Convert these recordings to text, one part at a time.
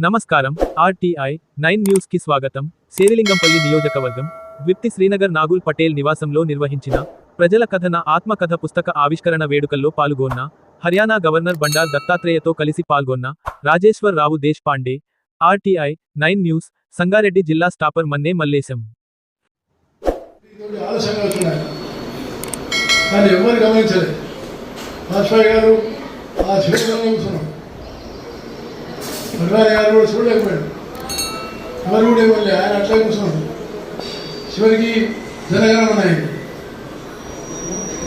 నమస్కారం. RTI nine న్యూస్కి స్వాగతం. శేరిలింగంపల్లి నియోజకవర్గం ద్విప్తి శ్రీనగర్ నాగుల్ పటేల్ నివాసంలో నిర్వహించిన ప్రజల కథన ఆత్మకథ పుస్తక ఆవిష్కరణ వేడుకల్లో పాల్గొన్న హర్యానా గవర్నర్ బండార్ దత్తాత్రేయతో కలిసి పాల్గొన్న Rajeshwar Rao Desh Pande RTI nine news Sangareddy జిల్లా స్టాపర్ మన్నే మల్లేశం. గమనించలేదు. గారు ఆ చివరిలో కూర్చున్నాం గారు కూడా చూడలేకపోయాడు. ఎవరు కూడా ఇవ్వలే ఆయన అట్లా కూర్చున్నాడు. చివరికి జనగణమన నాయకుడు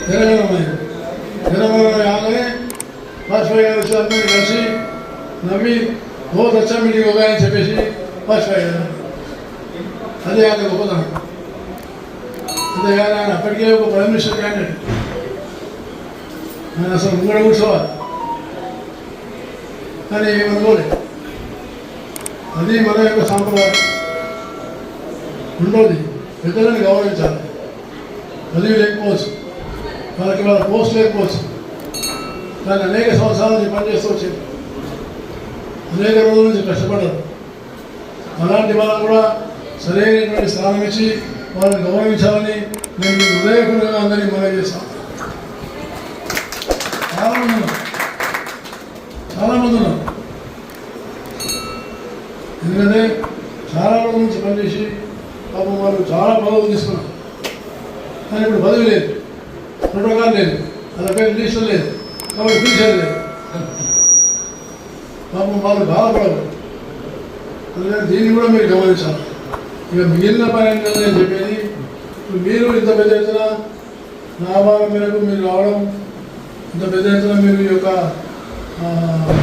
జనగణమన నాయకుడు జనగణమన కాగానే వాజ్పేయి గారు వచ్చి అందరినీ కలిసి నవ్వి ఓ దచ్చా మీటింగ్ ఒక అని చెప్పేసి వాజ్పేయి గారు అదే ఆయన గొప్పతనం. కానీ ఆయన అప్పటికే ఒక ప్రైమ్ మినిస్టర్ క్యాండిడేట్ ఆయన అసలు ముంగడ కూర్చోవాలి. కానీ ఏమనుకోలేదు అది మన యొక్క సాంప్రదాయం. రెండోది పెద్దలను గౌరవించాలి. పదవి లేకపోవచ్చు. వాళ్ళకి వాళ్ళ పోస్ట్ లేకపోవచ్చు. కానీ అనేక సంవత్సరాల నుంచి పనిచేస్తూ వచ్చేది. అనేక రోజుల నుంచి కష్టపడ్డారు. అలాంటి వాళ్ళని కూడా సరైనటువంటి స్థానం ఇచ్చి వాళ్ళని గౌరవించాలని నేను హృదయపూర్వకంగా అందరినీ మనం చేస్తాను చాలా మంది ఉన్నారు చాలా మంది ఉన్నారు ఎందుకంటే చాలా రోజుల నుంచి పనిచేసి పాపం వాళ్ళు చాలా పదవులు తీసుకున్నారు. కానీ ఇప్పుడు పదవి లేదు. ప్రోటోకాల్ లేదు. అలా పేరు లేదు. కాబట్టి పిలిచారు లేదు. పాపం వాళ్ళు బాధపడరు. అందుకని దీన్ని కూడా మీరు గమనించాలి. ఇక మిగిలిన పని ఏంటంటే నేను చెప్పేది మీరు ఇంత పెద్ద ఎత్తున నా భాగం మేరకు మీరు రావడం ఇంత పెద్ద ఎత్తున మీరు ఈ యొక్క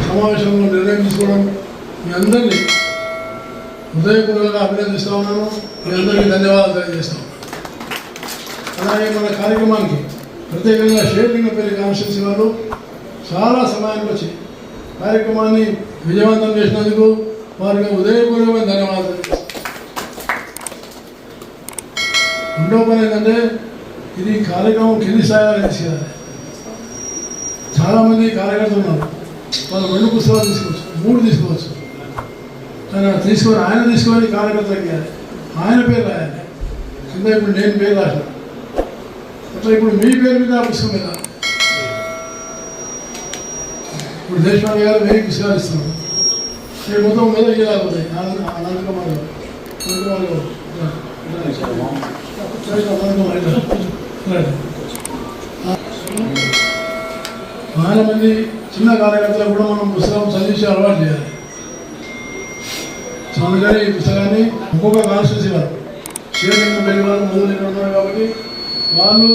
సమావేశంలో నిర్ణయం తీసుకోవడం మీ అందరినీ హృదయపూర్వకంగా అభినందిస్తూ ఉన్నాను. మీ అందరికీ ధన్యవాదాలు తెలియజేస్తాం అలాగే మన కార్యక్రమానికి ప్రత్యేకంగా షేర్లింగపల్లి కాన్స్టిట్యూన్సీ వారు. చాలా సమయానికి వచ్చి కార్యక్రమాన్ని విజయవంతం చేసినందుకు వారికి ఉదయపూర్వకమైన ధన్యవాదాలు తెలియజేస్తాను రెండో పని ఏంటంటే ఇది కార్యక్రమం కింది స్థాయిలో తీసుకెళ్ళాలి. చాలామంది కార్యకర్తలు ఉన్నారు. వాళ్ళు రెండు పుస్తకాలు తీసుకోవచ్చు మూడు తీసుకోవచ్చు. తీసుకొని ఆయన తీసుకొని కార్యకర్తలకు ఆయన పేరు రాయాలి. కింద ఇప్పుడు నేను పేరు రాసిన. అట్లా ఇప్పుడు మీ పేరు మీద పుస్తకం మీద. ఇప్పుడు దేశపాండే గారు వెయ్యి పుస్తకాలు ఇస్తున్నారు. రేపు మొత్తం మీద ఇవ్వలేకపోతాయి ఆనంద ఆనందకుమార్ గారు చాలా మంది చిన్న కార్యకర్తలు కూడా మనం పుస్తకం చదివించి అలవాటు చేయాలి. సో అందుకని ఈ పుస్తకాన్ని ఒక్కొక్క కాన్స్టిట్యూన్సీ వారు శ్రీరంగం పెళ్ళి వారు మొదలు కాబట్టి వాళ్ళు